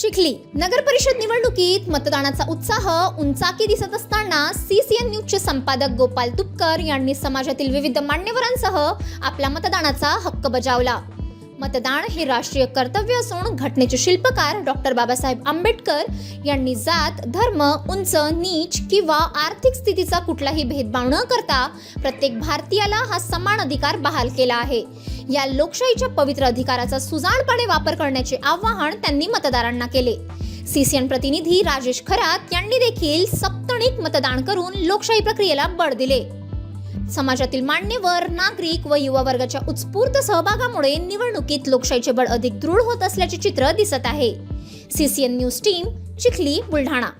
Chikhli. नगर परिषद निवडणुकीत मतदानाचा उत्साह उंचाकी दिसत असताना सीसीएन न्यूजचे संपादक गोपाल तुपकर यांनी समाजातील विविध मान्यवरांसह आपला मतदानाचा हक्क बजावला. मतदान हे राष्ट्रीय कर्तव्य असून घटनेचे शिल्पकार डॉक्टर बाबासाहेब आंबेडकर यांनी जात धर्म उंच नीच किंवा आर्थिक स्थितीचा कुठलाही भेदभाव न करता प्रत्येक भारतीयाला हा समान अधिकार बहाल केला आहे. या लोकशाहीच्या पवित्र अधिकाराचा सुजाणपणे वापर करण्याचे आवाहन त्यांनी मतदारांना केले. सीसीएन प्रतिनिधी राजेश खरात यांनी देखील सप्तणिक मतदान करून लोकशाही प्रक्रियेला बळ दिले. समाजातील मान्यवर नागरिक व युवा वर्गाच्या उत्स्फूर्त सहभागामुळे निवडणुकीत लोकशाहीचे बळ अधिक दृढ होत असल्याचे चित्र दिसत आहे. CCN news team Chikhli Buldhana.